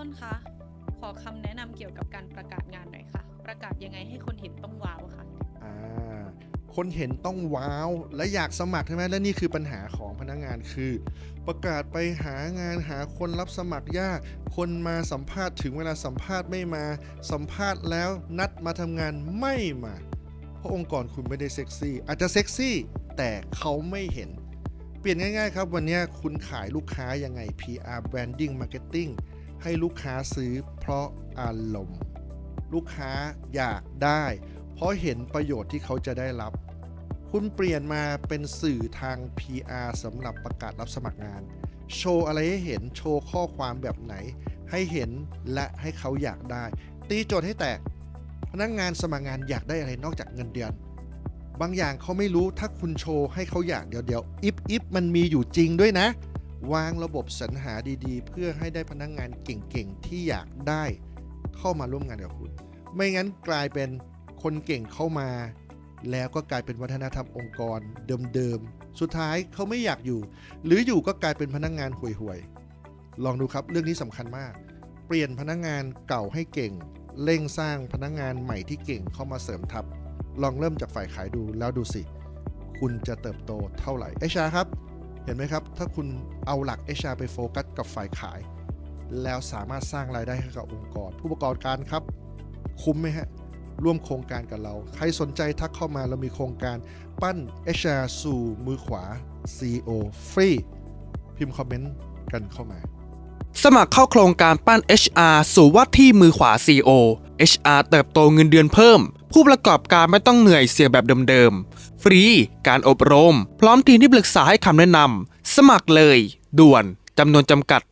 ต้นคะขอคำแนะนำเกี่ยวกับการประกาศงานหน่อยค่ะ ประกาศยังไงให้คนเห็นต้องว้าวค่ะอ่าคนเห็นต้องว้าว และอยากสมัครใช่ไหมและนี่คือปัญหาของพนักงานคือ ประกาศไปหางานหาคนรับสมัครยาก คนมาสัมภาษณ์ถึงเวลาสัมภาษณ์ไม่มา สัมภาษณ์แล้วนัดมาทำงานไม่มา เพราะองค์กรคุณไม่ได้เซ็กซี่ อาจจะเซ็กซี่ แต่เขาไม่เห็น เปลี่ยนง่าย ๆ ครับ วันนี้คุณขายลูกค้ายังไง PR branding marketing ให้ลูกค้าซื้อเพราะอารมณ์ ลูกค้าอยากได้ เพราะเห็นประโยชน์ที่เขาจะได้รับ คุณเปลี่ยนมาเป็นสื่อทาง PR สำหรับประกาศรับสมัครงาน โชว์อะไรให้เห็นโชว์ข้อความแบบไหน ให้เห็นและให้เขาอยากได้ ตีโจทย์ให้แตก พนักงานสมัครงานอยากได้อะไรนอกจากเงินเดือนบางอย่างเขาไม่รู้ถ้าคุณโชว์ให้เขาอยากเดี๋ยวเดี๋ยวอิฟอิฟมันมีอยู่จริงด้วยนะ วางระบบสรรหาดีๆ เพื่อให้ได้พนักงานเก่งๆ ที่อยากได้เข้ามาร่วมงานกับคุณ ไม่งั้นกลายเป็นคนเก่งเข้ามา แล้วก็กลายเป็นวัฒนธรรมองค์กรเดิมๆ สุดท้ายเขาไม่อยากอยู่ หรืออยู่ก็กลายเป็นพนักงานห่วยๆ ลองดูครับเรื่องนี้สำคัญมาก เปลี่ยนพนักงานเก่าให้เก่ง เร่งสร้างพนักงานใหม่ที่เก่งเข้ามาเสริมทัพ ลองเริ่มจากฝ่ายขายดูแล้วดูสิ คุณจะเติบโตเท่าไหร่เอชาครับ เห็นไหมครับ ถ้าคุณเอาหลักเอชาไปโฟกัสกับฝ่ายขาย แล้วสามารถสร้างรายได้ให้กับองค์กร ผู้ประกอบการครับ คุ้มไหมฮะ ร่วมโครงการกับเรา ใครสนใจทักเข้ามาเรามีโครงการปั้นเอชาสู่มือขวา CEO ฟรีพิมพ์คอมเมนต์กันเข้ามา สมัครเข้าโครงการปั้น HR สู่ว่าที่มือขวา CEO HR เติบโตเงินเดือนเพิ่ม ผู้ประกอบการไม่ต้องเหนื่อยเสี่ยงแบบเดิมๆ ฟรี การอบรม พร้อมทีมที่ปรึกษาให้คำแนะนำ สมัครเลย ด่วนจำนวนจำกัด